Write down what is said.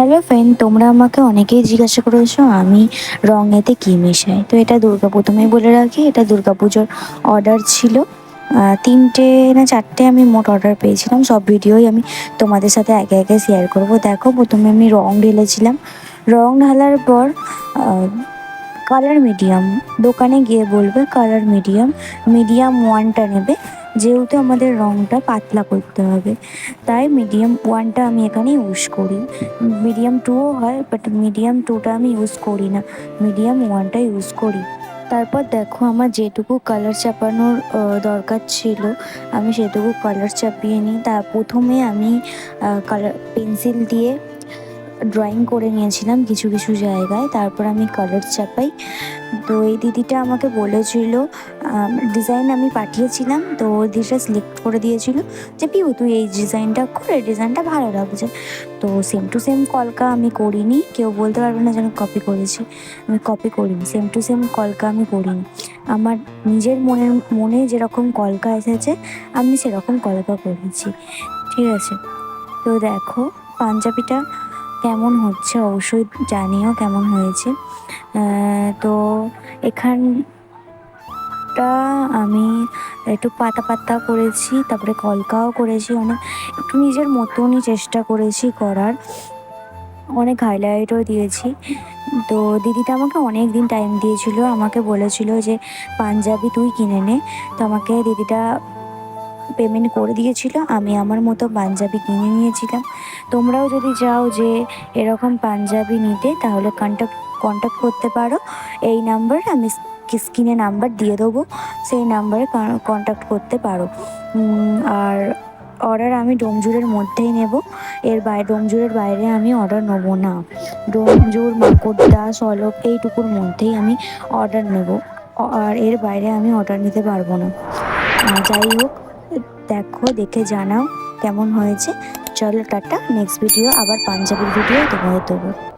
Hello friend তোমরা আমাকে অনেকেই জিজ্ঞাসা করেছ, আমি রঙেতে কী মেশাই? তো এটা দুর্গা প্রথমেই বলে রাখি, এটা দুর্গা পুজোর অর্ডার ছিল তিনটে না চারটে আমি মোট অর্ডার পেয়েছিলাম। সব ভিডিওই আমি তোমাদের সাথে একে একে শেয়ার করব। দেখো, প্রথমে আমি রং ঢেলেছিলাম। রং ঢালার পর কালার মিডিয়াম দোকানে গিয়ে বলবে কালার মিডিয়াম মিডিয়াম ওয়ানটা নেবে। যেহেতু আমাদের রংটা পাতলা করতে হবে। তাই মিডিয়াম ওয়ানটা আমি এখানে ইউজ করি। মিডিয়াম টুও হয় বাট মিডিয়াম টুটা আমি ইউজ করি না। মিডিয়াম ওয়ানটা ইউজ করি। তারপর দেখো আমার যেটুকু কালার চাপানোর দরকার ছিল, আমি সেটুকু কালার চাপিয়ে নিই। তার প্রথমে আমি কালার পেন্সিল দিয়ে ড্রয়িং করে নিয়েছিলাম কিছু কিছু জায়গায়। তারপর আমি কালার চাপাই। তো এই দিদিটা আমাকে বলেছিল ডিজাইন আমি পাঠিয়েছিলাম, তো দিদিটা সিলেক্ট করে দিয়েছিল যে, পিউ, তুই এই ডিজাইনটা করে ডিজাইনটা ভালো লাগছে তো সেম টু সেম কলকা আমি করিনি, কেউ বলতে পারবে না যেন কপি করেছি। আমি কপি করিনি সেম টু সেম কলকা আমি করিনি। আমার নিজের মনের, মনে যেরকম কলকা এসেছে, আমি সেরকম কলকা করেছি। ঠিক আছে? তো দেখো, পাঞ্জাবিটা কেমন হচ্ছে? অবশ্যই জানিও কেমন হয়েছে। তো এখানটা আমি একটু পাতা পাতা করেছি, তারপরে কলকাও করেছি অনেক। একটু নিজের মতনই চেষ্টা করেছি করার। অনেক হাইলাইটও দিয়েছি। তো দিদিটা আমাকে অনেক দিন টাইম দিয়েছিল, আমাকে বলেছিল যে, পাঞ্জাবি তুই কিনে নে। তো আমাকে দিদিটা পেমেন্ট করে দিয়েছিল, আমি আমার মতো পাঞ্জাবি কিনে নিয়েছিলাম। তোমরাও যদি চাও যে এরকম পাঞ্জাবি নিতে, তাহলে কন্ট্যাক্ট কন্ট্যাক্ট করতে পারো। এই নাম্বারে আমি স্ক্রিনে নাম্বার দিয়ে দেবো, সেই নাম্বারে কন্ট্যাক্ট করতে পারো। আর অর্ডার আমি ডোমজুরের মধ্যেই নেব। এর বাইরে ডোমজুরের বাইরে আমি অর্ডার নেব না। ডোমজুর মাকড়দা সলক এইটুকুর মধ্যেই আমি অর্ডার নেব। আর এর বাইরে আমি অর্ডার নিতে পারব না। যাই হোক। দেখো দেখে জানাও কেমন হয়েছে। চলো টাটা নেক্সট ভিডিও আবার পাঞ্জাবির ভিডিও তোমাদের দেবো।